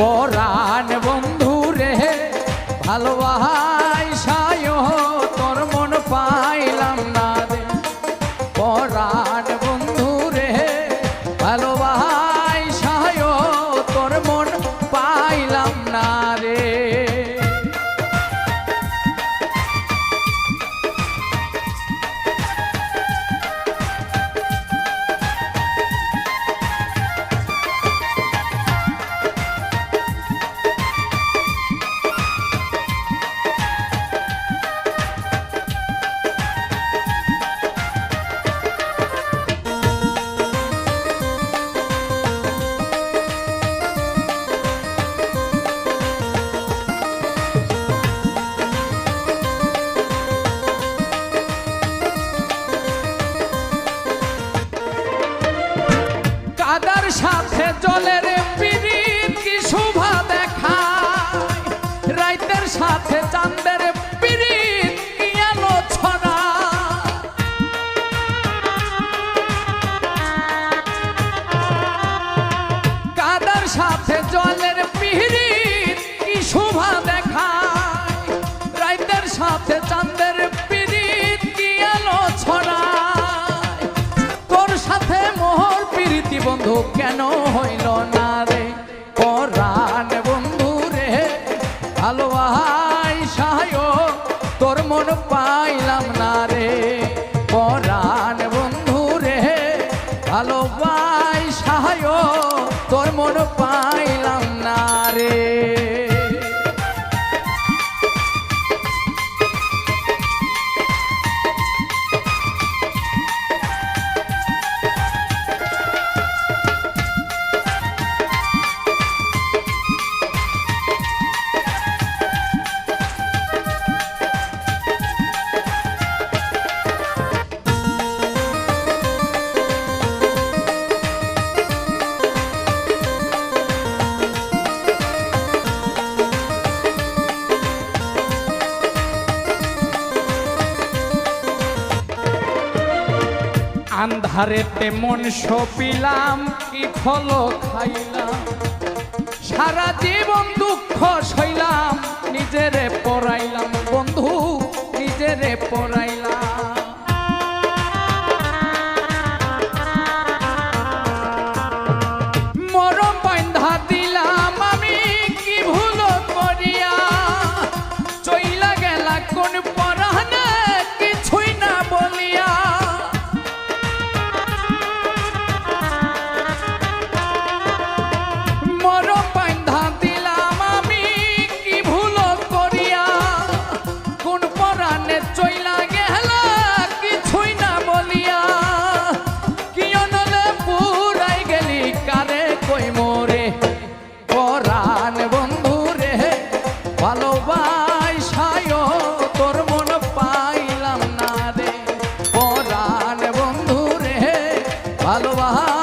পরাণ বন্ধু রে ভালোবাসায় কাদার সাথে জলের বন্ধু কেন হইল না রে? পরাণ বন্ধু রে ভালোবাই সহায় তোর মন পাইলাম না। আন্ধারেতে তেমন সপিলাম, কি ফল খাইলাম? সারা জীবন দুঃখ সইলাম, নিজেরে পড়াইলাম। বন্ধু, নিজেরে পড়াই Hello, Baha.